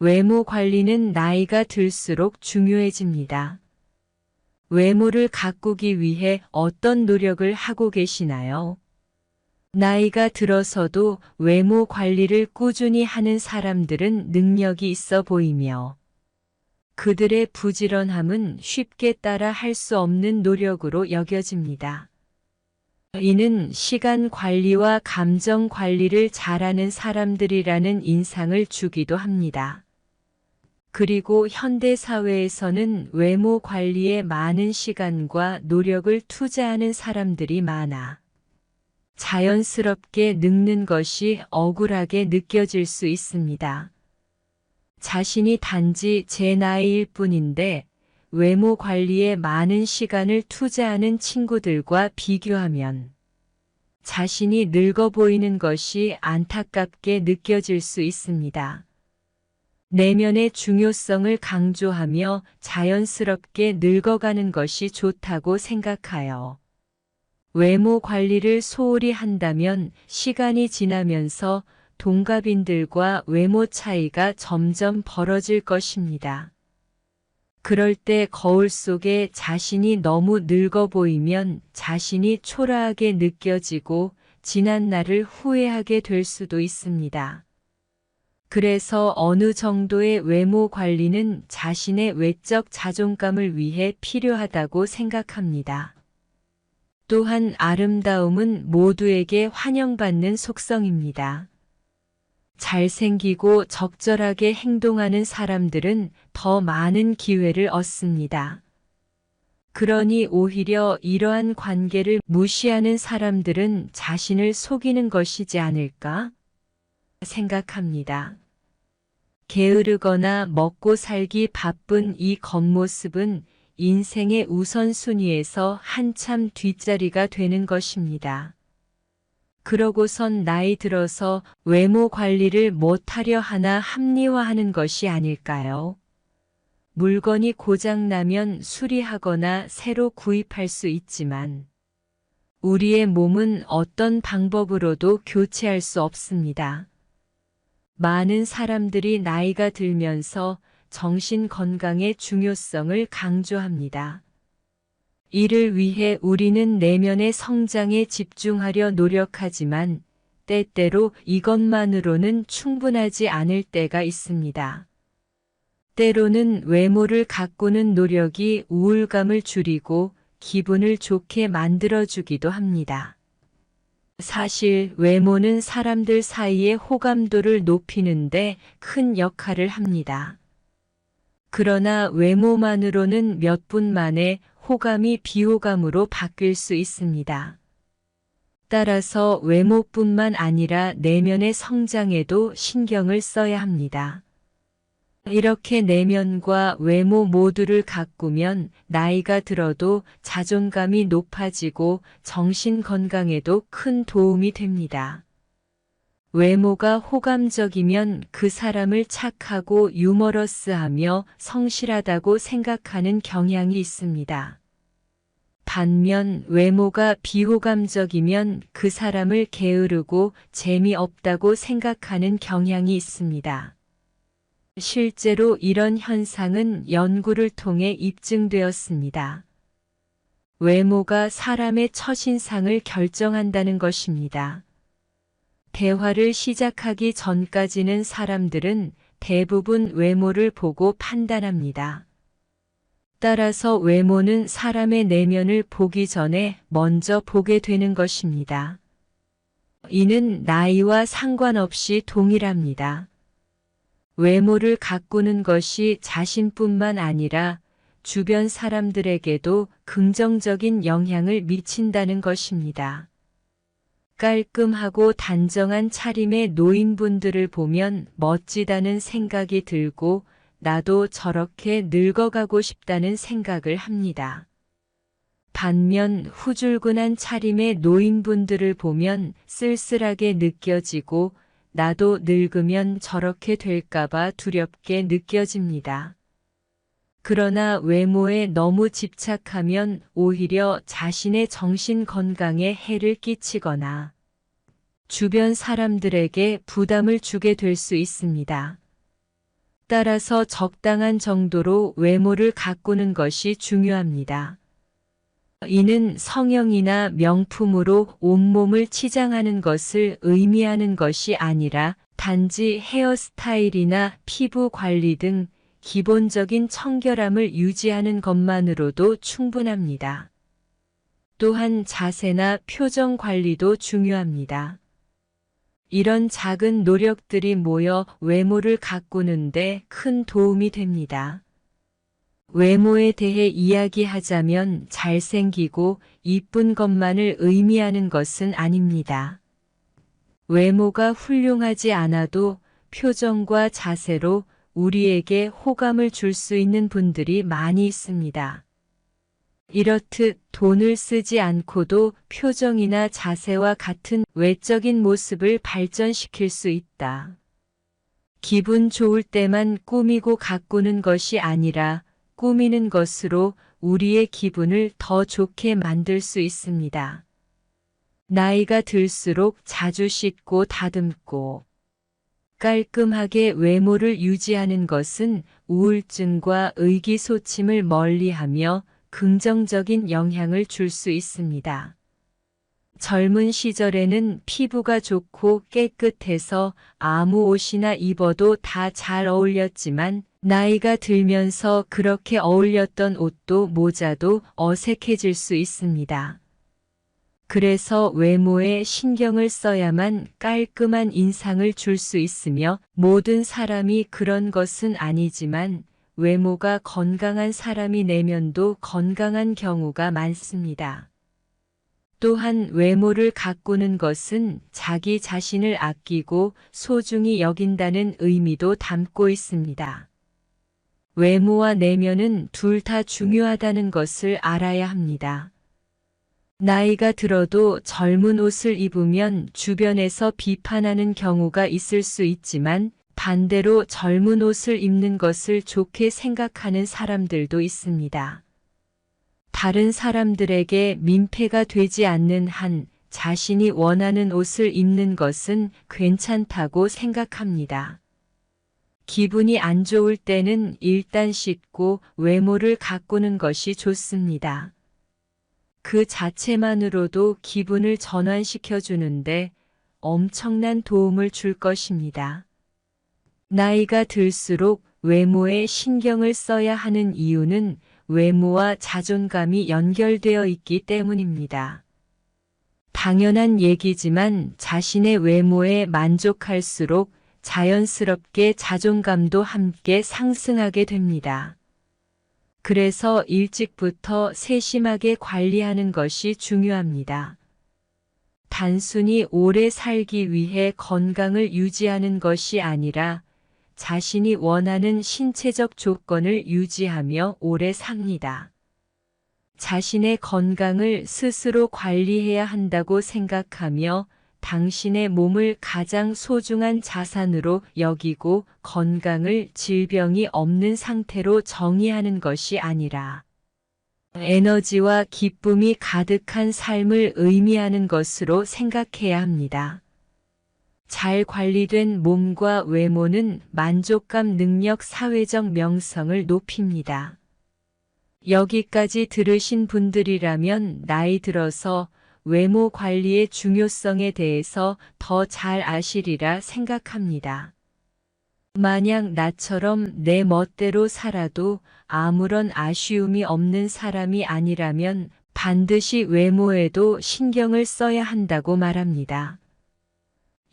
외모 관리는 나이가 들수록 중요해집니다. 외모를 가꾸기 위해 어떤 노력을 하고 계시나요? 나이가 들어서도 외모 관리를 꾸준히 하는 사람들은 능력이 있어 보이며 그들의 부지런함은 쉽게 따라 할 수 없는 노력으로 여겨집니다. 이는 시간 관리와 감정 관리를 잘하는 사람들이라는 인상을 주기도 합니다. 그리고 현대 사회에서는 외모 관리에 많은 시간과 노력을 투자하는 사람들이 많아 자연스럽게 늙는 것이 억울하게 느껴질 수 있습니다. 자신이 단지 제 나이일 뿐인데 외모 관리에 많은 시간을 투자하는 친구들과 비교하면 자신이 늙어 보이는 것이 안타깝게 느껴질 수 있습니다. 내면의 중요성을 강조하며 자연스럽게 늙어가는 것이 좋다고 생각하여 외모 관리를 소홀히 한다면 시간이 지나면서 동갑인들과 외모 차이가 점점 벌어질 것입니다. 그럴 때 거울 속에 자신이 너무 늙어 보이면 자신이 초라하게 느껴지고 지난 날을 후회하게 될 수도 있습니다. 그래서 어느 정도의 외모 관리는 자신의 외적 자존감을 위해 필요하다고 생각합니다. 또한 아름다움은 모두에게 환영받는 속성입니다. 잘생기고 적절하게 행동하는 사람들은 더 많은 기회를 얻습니다. 그러니 오히려 이러한 관계를 무시하는 사람들은 자신을 속이는 것이지 않을까 생각합니다. 게으르거나 먹고 살기 바쁜 이 겉모습은 인생의 우선순위에서 한참 뒷자리가 되는 것입니다. 그러고선 나이 들어서 외모 관리를 못하려 하나 합리화하는 것이 아닐까요? 물건이 고장나면 수리하거나 새로 구입할 수 있지만 우리의 몸은 어떤 방법으로도 교체할 수 없습니다. 많은 사람들이 나이가 들면서 정신 건강의 중요성을 강조합니다. 이를 위해 우리는 내면의 성장에 집중하려 노력하지만 때때로 이것만으로는 충분하지 않을 때가 있습니다. 때로는 외모를 가꾸는 노력이 우울감을 줄이고 기분을 좋게 만들어주기도 합니다. 사실 외모는 사람들 사이의 호감도를 높이는데 큰 역할을 합니다. 그러나 외모만으로는 몇 분 만에 호감이 비호감으로 바뀔 수 있습니다. 따라서 외모뿐만 아니라 내면의 성장에도 신경을 써야 합니다. 이렇게 내면과 외모 모두를 가꾸면 나이가 들어도 자존감이 높아지고 정신 건강에도 큰 도움이 됩니다. 외모가 호감적이면 그 사람을 착하고 유머러스하며 성실하다고 생각하는 경향이 있습니다. 반면 외모가 비호감적이면 그 사람을 게으르고 재미없다고 생각하는 경향이 있습니다. 실제로 이런 현상은 연구를 통해 입증되었습니다. 외모가 사람의 첫인상을 결정한다는 것입니다. 대화를 시작하기 전까지는 사람들은 대부분 외모를 보고 판단합니다. 따라서 외모는 사람의 내면을 보기 전에 먼저 보게 되는 것입니다. 이는 나이와 상관없이 동일합니다. 외모를 가꾸는 것이 자신뿐만 아니라 주변 사람들에게도 긍정적인 영향을 미친다는 것입니다. 깔끔하고 단정한 차림의 노인분들을 보면 멋지다는 생각이 들고 나도 저렇게 늙어가고 싶다는 생각을 합니다. 반면 후줄근한 차림의 노인분들을 보면 쓸쓸하게 느껴지고 나도 늙으면 저렇게 될까봐 두렵게 느껴집니다. 그러나 외모에 너무 집착하면 오히려 자신의 정신 건강에 해를 끼치거나 주변 사람들에게 부담을 주게 될 수 있습니다. 따라서 적당한 정도로 외모를 가꾸는 것이 중요합니다. 이는 성형이나 명품으로 온몸을 치장하는 것을 의미하는 것이 아니라 단지 헤어스타일이나 피부 관리 등 기본적인 청결함을 유지하는 것만으로도 충분합니다. 또한 자세나 표정 관리도 중요합니다. 이런 작은 노력들이 모여 외모를 가꾸는데 큰 도움이 됩니다. 외모에 대해 이야기하자면 잘생기고 이쁜 것만을 의미하는 것은 아닙니다. 외모가 훌륭하지 않아도 표정과 자세로 우리에게 호감을 줄 수 있는 분들이 많이 있습니다. 이렇듯 돈을 쓰지 않고도 표정이나 자세와 같은 외적인 모습을 발전시킬 수 있다. 기분 좋을 때만 꾸미고 가꾸는 것이 아니라 꾸미는 것으로 우리의 기분을 더 좋게 만들 수 있습니다. 나이가 들수록 자주 씻고 다듬고 깔끔하게 외모를 유지하는 것은 우울증과 의기소침을 멀리하며 긍정적인 영향을 줄 수 있습니다. 젊은 시절에는 피부가 좋고 깨끗해서 아무 옷이나 입어도 다 잘 어울렸지만 나이가 들면서 그렇게 어울렸던 옷도 모자도 어색해질 수 있습니다. 그래서 외모에 신경을 써야만 깔끔한 인상을 줄 수 있으며 모든 사람이 그런 것은 아니지만 외모가 건강한 사람이 내면도 건강한 경우가 많습니다. 또한 외모를 가꾸는 것은 자기 자신을 아끼고 소중히 여긴다는 의미도 담고 있습니다. 외모와 내면은 둘 다 중요하다는 것을 알아야 합니다. 나이가 들어도 젊은 옷을 입으면 주변에서 비판하는 경우가 있을 수 있지만 반대로 젊은 옷을 입는 것을 좋게 생각하는 사람들도 있습니다. 다른 사람들에게 민폐가 되지 않는 한 자신이 원하는 옷을 입는 것은 괜찮다고 생각합니다. 기분이 안 좋을 때는 일단 씻고 외모를 가꾸는 것이 좋습니다. 그 자체만으로도 기분을 전환시켜 주는데 엄청난 도움을 줄 것입니다. 나이가 들수록 외모에 신경을 써야 하는 이유는 외모와 자존감이 연결되어 있기 때문입니다. 당연한 얘기지만 자신의 외모에 만족할수록 자연스럽게 자존감도 함께 상승하게 됩니다. 그래서 일찍부터 세심하게 관리하는 것이 중요합니다. 단순히 오래 살기 위해 건강을 유지하는 것이 아니라 자신이 원하는 신체적 조건을 유지하며 오래 삽니다. 자신의 건강을 스스로 관리해야 한다고 생각하며 당신의 몸을 가장 소중한 자산으로 여기고 건강을 질병이 없는 상태로 정의하는 것이 아니라 에너지와 기쁨이 가득한 삶을 의미하는 것으로 생각해야 합니다. 잘 관리된 몸과 외모는 만족감 능력 사회적 명성을 높입니다. 여기까지 들으신 분들이라면 나이 들어서 외모 관리의 중요성에 대해서 더 잘 아시리라 생각합니다. 만약 나처럼 내 멋대로 살아도 아무런 아쉬움이 없는 사람이 아니라면 반드시 외모에도 신경을 써야 한다고 말합니다.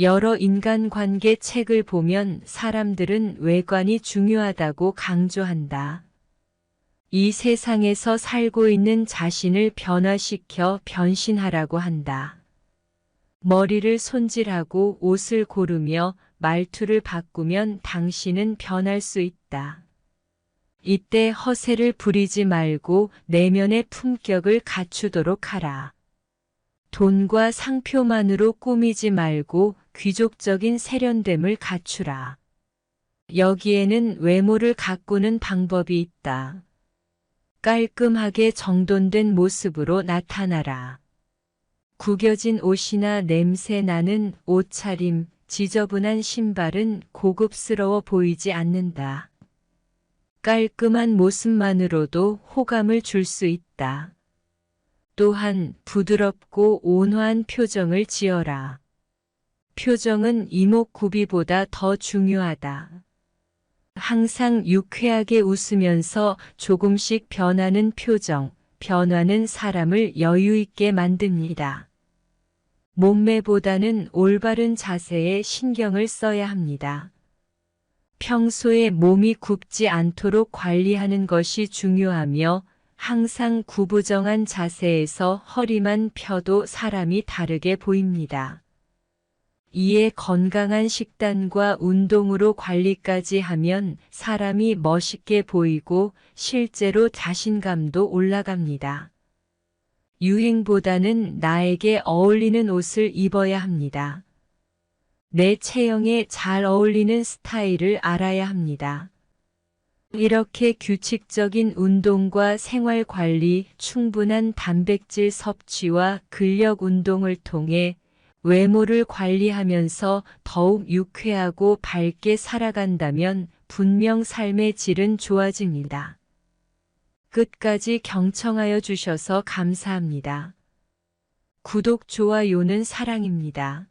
여러 인간관계 책을 보면 사람들은 외관이 중요하다고 강조한다. 이 세상에서 살고 있는 자신을 변화시켜 변신하라고 한다. 머리를 손질하고 옷을 고르며 말투를 바꾸면 당신은 변할 수 있다. 이때 허세를 부리지 말고 내면의 품격을 갖추도록 하라. 돈과 상표만으로 꾸미지 말고 귀족적인 세련됨을 갖추라. 여기에는 외모를 가꾸는 방법이 있다. 깔끔하게 정돈된 모습으로 나타나라. 구겨진 옷이나 냄새 나는 옷차림, 지저분한 신발은 고급스러워 보이지 않는다. 깔끔한 모습만으로도 호감을 줄 수 있다. 또한 부드럽고 온화한 표정을 지어라. 표정은 이목구비보다 더 중요하다. 항상 유쾌하게 웃으면서 조금씩 변하는 표정, 변화는 사람을 여유 있게 만듭니다. 몸매보다는 올바른 자세에 신경을 써야 합니다. 평소에 몸이 굽지 않도록 관리하는 것이 중요하며 항상 구부정한 자세에서 허리만 펴도 사람이 다르게 보입니다. 이에 건강한 식단과 운동으로 관리까지 하면 사람이 멋있게 보이고 실제로 자신감도 올라갑니다. 유행보다는 나에게 어울리는 옷을 입어야 합니다. 내 체형에 잘 어울리는 스타일을 알아야 합니다. 이렇게 규칙적인 운동과 생활 관리, 충분한 단백질 섭취와 근력 운동을 통해 외모를 관리하면서 더욱 유쾌하고 밝게 살아간다면 분명 삶의 질은 좋아집니다. 끝까지 경청하여 주셔서 감사합니다. 구독, 좋아요는 사랑입니다.